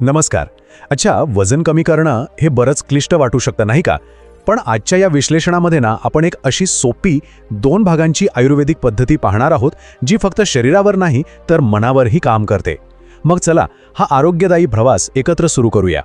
नमस्कार. अच्छा वजन कमी करणं हे बरंच क्लिष्ट वाटू शकतं नाही का? पण आजच्या या विश्लेषणामध्ये ना आपण एक अशी सोपी दोन भागांची आयुर्वेदिक पद्धती पाहणार आहोत जी फक्त शरीरावर नाही तर मनावरही काम करते. मग चला हा आरोग्यदायी प्रवास एकत्र सुरू करूया.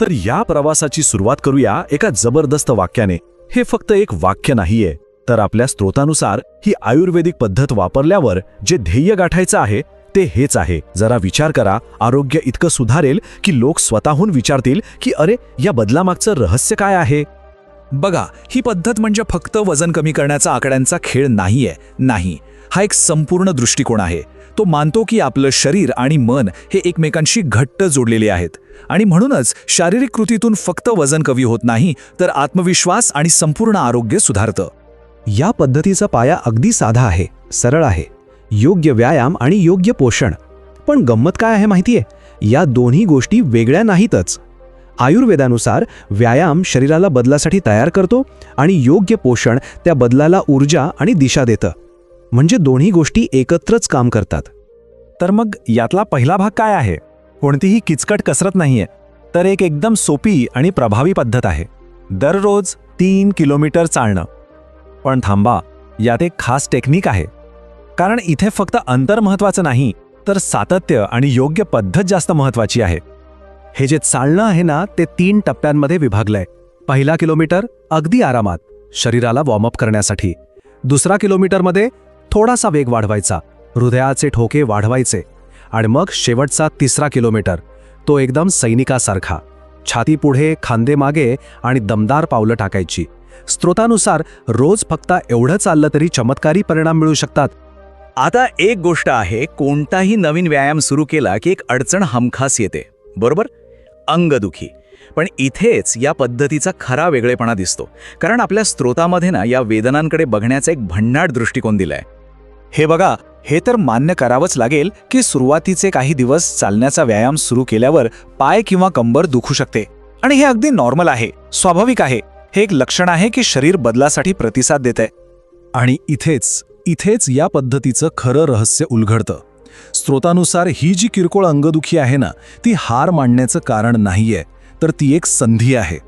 तर या प्रवासाची सुरुवात करूया एका जबरदस्त वाक्याने. हे फक्त एक वाक्य नाहीये तर आपल्या स्त्रोतानुसार ही आयुर्वेदिक पद्धत वापरल्यावर जे ध्येय गाठायचं आहे ते हेच आहे. जरा विचार करा. आरोग्य इतकं सुधारेल की लोक स्वतःहून विचारतील की अरे या बदलामागचं रहस्य काय आहे? बघा ही पद्धत म्हणजे फक्त वजन कमी करण्याचा आकड्यांचा खेळ नाहीये. नाही. हा एक संपूर्ण दृष्टिकोन आहे. तो मानतो की आपलं शरीर आणि मन हे एकमेकांशी घट्ट जोडलेले आहेत. आणि म्हणूनच शारीरिक कृतीतून फक्त वजन कमी होत नाही तर आत्मविश्वास आणि संपूर्ण आरोग्य सुधारतं. या पद्धतीचा पाया अगदी साधा आहे सरळ आहे. योग्य व्यायाम आणि योग्य पोषण. पण गंमत काय आहे माहिती आहे या दोन्ही गोष्टी वेगळ्या नाहीतच. आयुर्वेदानुसार व्यायाम शरीराला बदलासाठी तयार करतो आणि योग्य पोषण त्या बदलाला ऊर्जा आणि दिशा देतं. म्हणजे दोन्ही गोष्टी एकत्रच काम करतात. तर मग यातला पहिला भाग काय आहे? कोणतीही किचकट कसरत नाहीये तर एक एकदम सोपी आणि प्रभावी पद्धत आहे. दररोज तीन किलोमीटर चालणं. पण थांबा यात एक खास टेक्निक आहे. कारण इथे फक्त अंतर महत्वाचं नाही तर सातत्य आणि योग्य पद्धत जास्त महत्वाची आहे. हे जे चालणं आहे ना ते तीन टप्प्यांमध्ये विभागलंय. पहिला किलोमीटर अगदी आरामात शरीराला वॉर्मअप करण्यासाठी. दुसरा किलोमीटरमध्ये थोडासा वेग वाढवायचा हृदयाचे ठोके वाढवायचे. आणि मग शेवटचा तिसरा किलोमीटर तो एकदम सैनिकासारखा. छाती पुढे खांदे मागे आणि दमदार पावलं टाकायची. स्त्रोतानुसार रोज फक्त एवढं चाललं तरी चमत्कारी परिणाम मिळू शकतात. आता एक गोष्ट आहे कोणताही नवीन व्यायाम सुरू केला की एक अडचण हमखास येते. बरोबर? अंगदुखी. पण इथेच या पद्धतीचा खरा वेगळेपणा दिसतो. कारण आपल्या स्त्रोतामध्ये ना या वेदनांकडे बघण्याचा एक भन्नाट दृष्टिकोन दिलाय. हे बघा हे तर मान्य करावंच लागेल की सुरुवातीचे काही दिवस चालण्याचा व्यायाम सुरू केल्यावर पाय किंवा कंबर दुखू शकते. आणि हे अगदी नॉर्मल आहे स्वाभाविक आहे. हे एक लक्षण आहे की शरीर बदलासाठी प्रतिसाद देत आहे आणि इथेच इथेच या पद्धतीचं खरं रहस्य उलघडतं. स्त्रोतानुसार ही जी किरकोळ अंगदुखी आहे ना ती हार मांडण्याचं कारण नाहीये तर ती एक संधी आहे.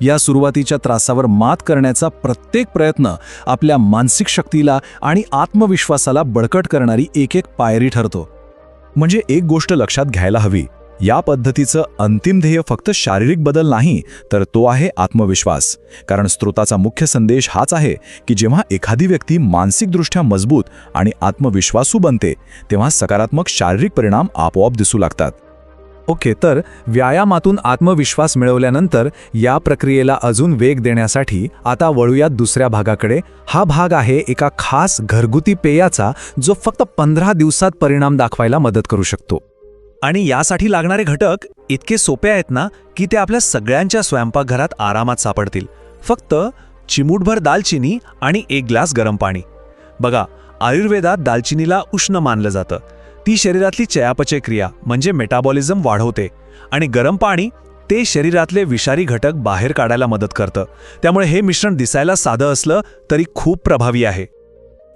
या सुरुवातीच्या त्रासावर मात करण्याचा प्रत्येक प्रयत्न आपल्या मानसिक शक्तीला आणि आत्मविश्वासाला बळकट करणारी एक एक पायरी ठरतो. म्हणजे एक गोष्ट लक्षात घ्यायला हवी. या पद्धतीचं अंतिम ध्येय फक्त शारीरिक बदल नाही तर तो आहे आत्मविश्वास. कारण स्त्रोताचा मुख्य संदेश हाच आहे की जेव्हा एखादी व्यक्ती मानसिकदृष्ट्या मजबूत आणि आत्मविश्वासू बनते तेव्हा सकारात्मक शारीरिक परिणाम आपोआप दिसू लागतात. ओके तर व्यायामातून आत्मविश्वास मिळवल्यानंतर या प्रक्रियेला अजून वेग देण्यासाठी आता वळूयात दुसऱ्या भागाकडे. हा भाग आहे एका खास घरगुती पेयाचा जो फक्त पंधरा दिवसात परिणाम दाखवायला मदत करू शकतो. आणि यासाठी लागणारे घटक इतके सोपे आहेत ना की ते आपल्या सगळ्यांच्या स्वयंपाकघरात आरामात सापडतील. फक्त चिमूटभर दालचिनी आणि एक ग्लास गरम पाणी. बघा आयुर्वेदात दालचिनीला उष्ण मानलं जातं. ती शरीरातली चयापचय क्रिया म्हणजे मेटाबॉलिझम वाढवते. आणि गरम पाणी ते शरीरातले विषारी घटक बाहेर काढायला मदत करतं. त्यामुळे हे मिश्रण दिसायला साधं असलं तरी खूप प्रभावी आहे.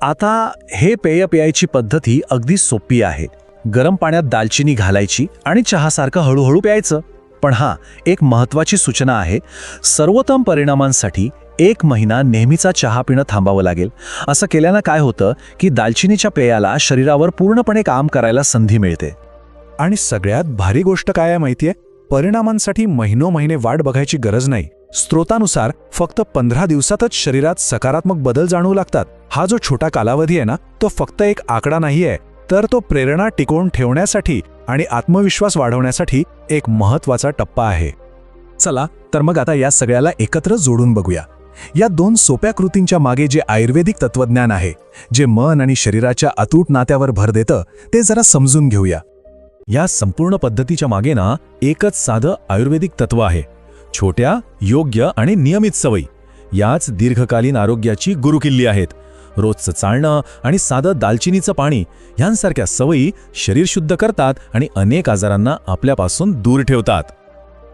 आता हे पेय प्यायची पद्धत ही अगदी सोपी आहे. गरम पाण्यात दालचिनी घालायची आणि चहासारखं हळूहळू प्यायचं. पण हा एक महत्त्वाची सूचना आहे. सर्वोत्तम परिणामांसाठी एक महिना नेहमीचा चहा पिणं थांबावं लागेल. असं केल्यानं काय होतं की दालचिनीच्या पेयाला शरीरावर पूर्णपणे काम करायला संधी मिळते. आणि सगळ्यात भारी गोष्ट काय आहे माहितीये? परिणामांसाठी महिनो महिने वाट बघायची गरज नाही. स्त्रोतानुसार फक्त पंधरा दिवसातच शरीरात सकारात्मक बदल जाणवू लागतात. हा जो छोटा कालावधी आहे ना तो फक्त एक आकडा नाहीये. तर तो प्रेरणा टिकवून ठेवण्यासाठी आणि आत्मविश्वास वाढवण्यासाठी एक महत्त्वाचा टप्पा आहे. चला तर मग आता या सगळ्याला एकत्र जोडून बघूया. या दोन सोप्या कृतींच्या मागे जे आयुर्वेदिक तत्वज्ञान आहे जे मन आणि शरीराच्या अतूट नात्यावर भर देतं ते जरा समजून घेऊया. या संपूर्ण पद्धतीच्या मागे ना एकच साधं आयुर्वेदिक तत्व आहे. छोट्या योग्य आणि नियमित सवयी. याच दीर्घकालीन आरोग्याची गुरुकिल्ली आहेत. रोजचं चालणं आणि साधं दालचिनीचं पाणी यांसारख्या सवयी शरीर शुद्ध करतात आणि अनेक आजारांना आपल्यापासून दूर ठेवतात.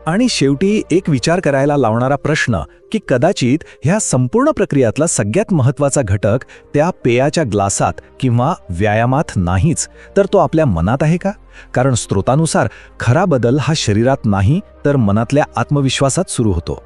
आणि शेवटी एक विचार करायला लावणारा प्रश्न की कदाचित ह्या संपूर्ण प्रक्रियातला सगळ्यात महत्त्वाचा घटक त्या पेयाच्या ग्लासात किंवा व्यायामात नाहीच तर तो आपल्या मनात आहे का? कारण स्रोतानुसार खरा बदल हा शरीरात नाही तर मनातल्या आत्मविश्वासात सुरू होतो.